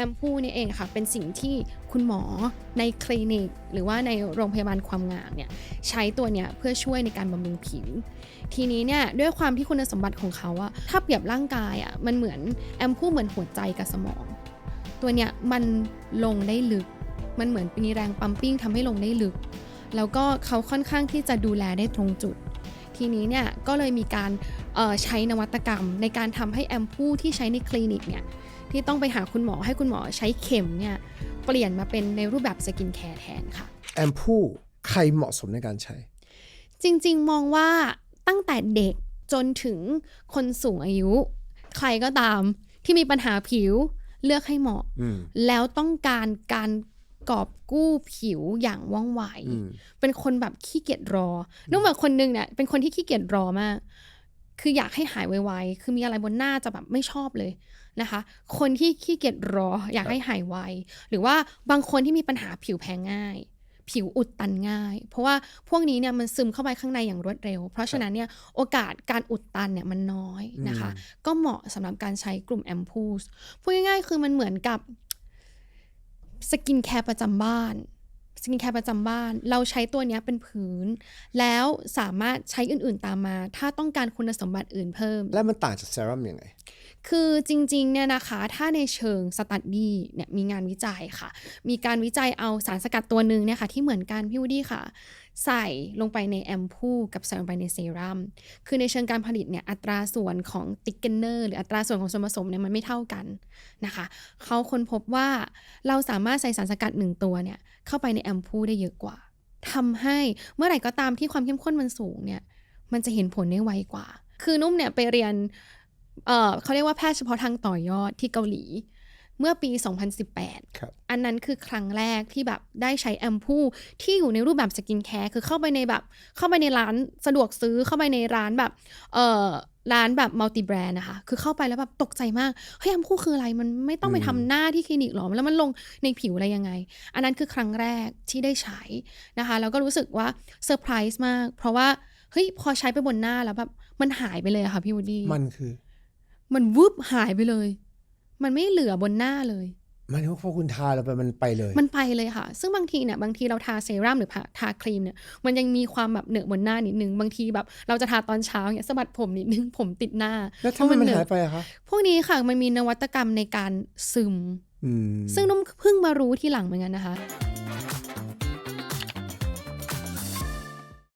แอมพูนี่เองค่ะเป็นสิ่งที่คุณหมอในคลินิก หรือว่าในโรงพยาบาลความงามเนี่ยใช้ตัวเนี้ยเพื่อช่วยในการบำรุงผิว ทีนี้เนี่ยด้วยความที่คุณสมบัติของเขาอะถ้าเปรียบร่างกายอะมันเหมือนแอมพูเหมือนหัวใจกับสมอง ตัวเนี้ยมันลงได้ลึก มันเหมือนมีแรงปั๊มปิ้งทำให้ลงได้ลึก แล้วก็เขาค่อนข้างที่จะดูแลได้ตรงจุดทีนี้เนี่ยก็เลยมีการใช้นวัตกรรมในการทำให้แอมพูที่ใช้ในคลินิกเนี่ย ที่ต้องไปหาคุณหมอให้คุณหมอใช้เข็มเนี่ยเปลี่ยนมาเป็นในรูปแบบสกินแคร์แทนค่ะ แอมพูใครเหมาะสมในการใช้ จริงๆ มองว่าตั้งแต่เด็กจนถึงคนสูงอายุ ใครก็ตามที่มีปัญหาผิวเลือกให้เหมาะ อืม แล้วต้องการการกอบกู้ผิวอย่างว่องไว อืม เป็นคนแบบขี้เกียจรอนุ่มแบบคนนึงเนี่ยเป็นคนที่ขี้เกียจรอมาก คืออยากให้หายไวๆ คือมีอะไรบนหน้าจะแบบไม่ชอบเลยนะคะ คนที่ขี้เกียจรออยากให้หายไว หรือว่าบางคนที่มีปัญหาผิวแพ้ง่าย ผิวอุดตันง่าย เพราะว่าพวกนี้เนี่ยมันซึมเข้าไปข้างในอย่างรวดเร็ว เพราะฉะนั้นเนี่ยโอกาสการอุดตันเนี่ยมันน้อยนะคะ ก็เหมาะสำหรับการใช้กลุ่มแอมพูสพูดง่ายๆ คือมันเหมือนกับสกินแคร์ประจำบ้าน สกินแคร์ประจำบ้าน เราใช้ตัวนี้เป็นพื้น แล้วสามารถใช้อื่นๆตามมา ถ้าต้องการคุณสมบัติอื่นเพิ่ม แล้วมันต่างจากเซรั่มยังไง คือจริงๆเนี่ยนะคะถ้าในเชิงสตัดดี้เนี่ยมีงานวิจัยค่ะ มีการวิจัยเอาสารสกัดตัวหนึ่งเนี่ยค่ะที่เหมือนกันพี่วูดี้ค่ะ ใส่ลงไปในแอมพูกับใส่ลงไปในเซรั่มคือในเชิงการผลิตเนี่ยอัตราส่วนของติ๊กเกนเนอร์หรืออัตราส่วนของส่วนผสมเนี่ยมันไม่เท่ากันนะคะเขาค้นพบว่าเราสามารถใส่สารสกัดหนึ่งตัวเนี่ยเข้าไปในแอมพูได้เยอะกว่าทำให้เมื่อไหร่ก็ตามที่ความเข้มข้นมันสูงเนี่ยมันจะเห็นผลได้ไวกว่า คือนุ่มเนี่ยไปเรียน เอ่อเขาเรียกว่าแพทย์เฉพาะทางต่อยอดที่เกาหลี เมื่อปี 2018 ครับ อันนั้นคือครั้งแรกที่แบบได้ใช้แอมพูที่อยู่ในรูปแบบสกินแคร์คือเข้าไปในแบบ เข้าไปในร้านสะดวกซื้อเข้าไปในร้านแบบเอ่อร้านแบบมัลติแบรนด์นะคะ คือเข้าไปแล้วแบบตกใจมาก เฮ้ยแอมพูคืออะไร มันไม่ต้องไปทำหน้าที่คลินิกหรอ แล้วมันลงในผิวอะไรยังไง อันนั้นคือครั้งแรกที่ได้ใช้นะคะ แล้วก็รู้สึกว่าเซอร์ไพรส์มาก เพราะว่า เฮ้ย พอใช้ไปบนหน้าแล้วแบบ มันหายไปเลยอะค่ะพี่วูดดี้ มันคือ มันวืบหายไปเลย มันไม่เหลือบนหน้าเลย มันว่าพอคุณทาแล้วไปมันไปเลย มันไปเลยค่ะ ซึ่งบางทีเนี่ยบางทีเราทาเซรั่มหรือทาครีมเนี่ย มันยังมีความแบบเหนอะบนหน้านิดนึง บางทีแบบเราจะทาตอนเช้าเนี่ยสะบัดผมนิดนึงผมติดหน้าแล้วทำไมมันเหนหายอะไปอะคะพวกนี้ค่ะมันมีนวัตกรรมในการซึมอืมซึ่งนุ่มเพิ่งมารู้ทีหลังเหมือนกันนะคะ